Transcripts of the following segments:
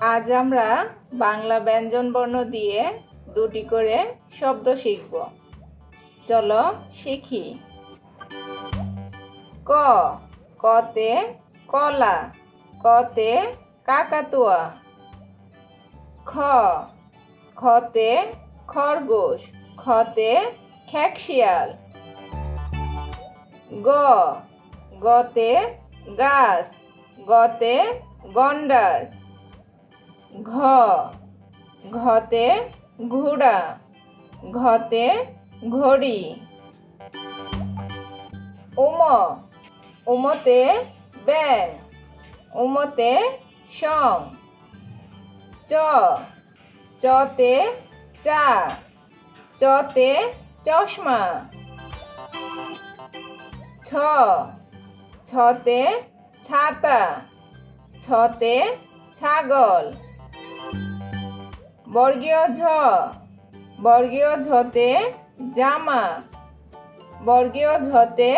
আজ আমরা বাংলা ব্যঞ্জন বর্ণ দিয়ে দুটি করে শব্দ শিখব। চলো শিখি। ক, কতে কলা, কতে কাকাতুয়া। খ, খতে খরগোশ, খতে খ্যাকশিয়াল। গ, গতে গাছ, গতে গন্ডার। ঘ, ঘতে ঘোড়া, ঘতে ঘড়ি। উম, উমতে ব্যাং উমতে সং চ, চতে চা, চতে চশমা। ছ, ছতে ছাতা, ছতে ছাগল। বর্গীয় ঝ। বর্গীয় ঝতে জামা। বর্গীয় ঝতে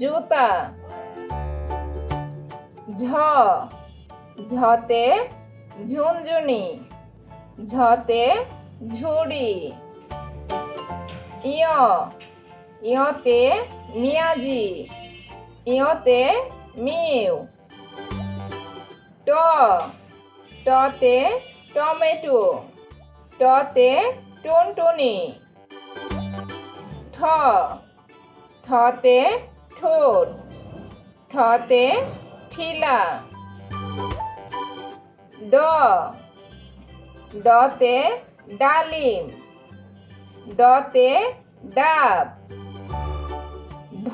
জুতা। ঝ। ঝতে ঝুনঝুনি। ঝতে ঝুড়ি। ইয়। ইয়তে মিয়াজি। ইয়তে মিউ। ট। টতে টমেটো। টতে টুনটুনি। ঠ। ঠতে ঠোঁট। ঠতে ঠিলা। ড। ডতে ডালিম। ডতে ডাব। ঢ।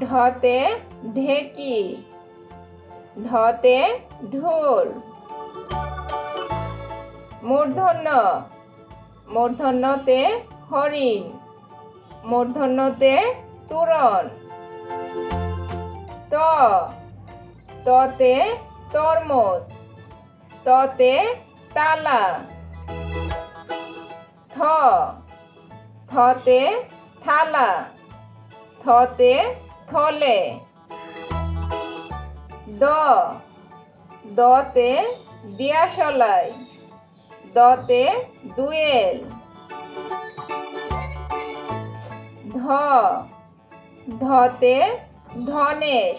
ঢতে ঢেকি। ঢতে ঢোল। মূর্ধন্য। মূর্ধন্যতে হরিণ। মূর্ধন্যতে তুরন ত। ততে তরমুজ। ততে তালা। থ। থতে থালা। থতে থলে। দ। দতে দিয়াশলাই। দতে দুয়েল। ধ। ধতে ধনেশ।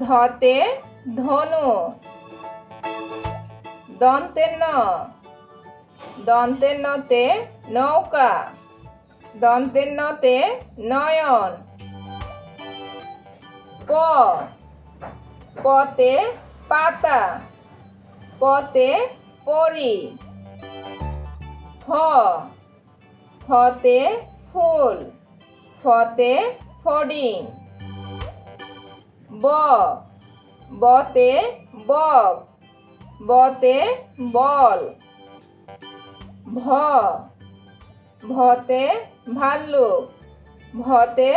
ধতে ধনু। দন্তে ন। দন্তের নতে নৌকা। দন্তের নতে নয়ন। প। পতে পাতা। পতে পরি। ফ, ফতে ফুল, ফতে ফডিং। ব, বতে বক বতে বল। ভ, ভতে ভাল্লুক, ভতে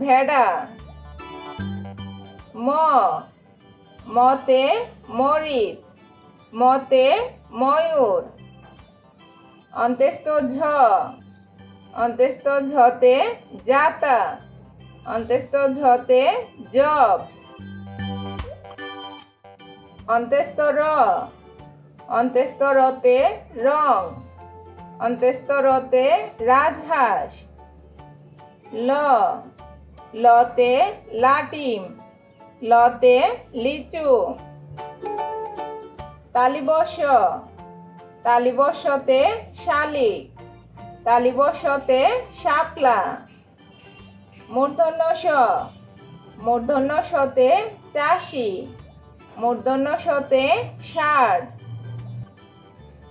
ভেড়া। ম, মতে মরিচ। মতে ময়ূর। অন্ত্যেষ্ট ঝ। অন্ত্যেষ্ট ঝতে জাতা অন্ত্যেষ্ট ঝতে জব অন্ত্যেষ্ট র। অন্ত্যেষ্ট রতে রং। অন্ত্যেষ্ট রতে রাজহাঁস। ল। লতে লাটিম। লতে লিচু। তালিবর্ষ তালিবর্ষতে শালিক তালিবর্ষতে শাপলা। মূর্ধন্য স মূর্ধন্য সতে চাষি। মূর্ধন্য সতে ষাট।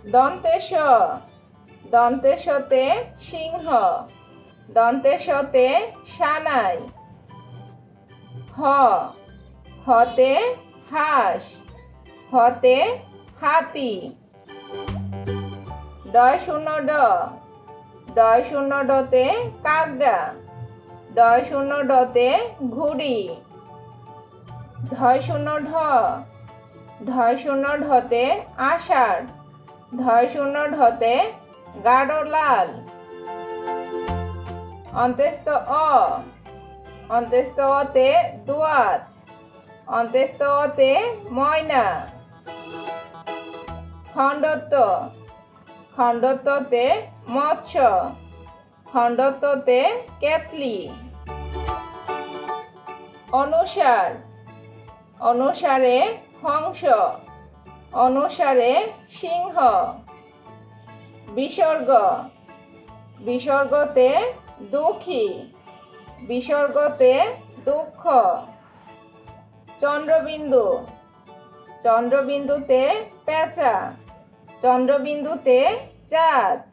দন্তেশ দন্তেশতে সিংহ। দন্তেশতে সানাই। হ। হতে হাঁস। হতে হাতি। ডয় শূন্য ড। ডয় শূন্য ডতে কাকডা। ডয় শূন্য ডতে ঘুড়ি। ঢয় শূন্য ঢ। ঢয় শূন্য ঢতে আষাঢ়। ঢয় শূন্য ঢতে গাঢ় লাল অন্ত্যেস্ত অ। অন্ত্যেস্ত অতে দুয়ার। অন্ত্যেস্ত অতে ময়না। খণ্ডত্ব। খণ্ডত্বতে মৎস্য। খণ্ডত্বতে কেতলি অনুসার। অনুসারে হংস। অনুসারে সিংহ। বিসর্গ। বিসর্গতে দুঃখী। বিসর্গতে দুঃখ। চন্দ্রবিন্দু। চন্দ্রবিন্দুতে পেঁচা। চন্দ্রবিন্দুতে চাঁদ।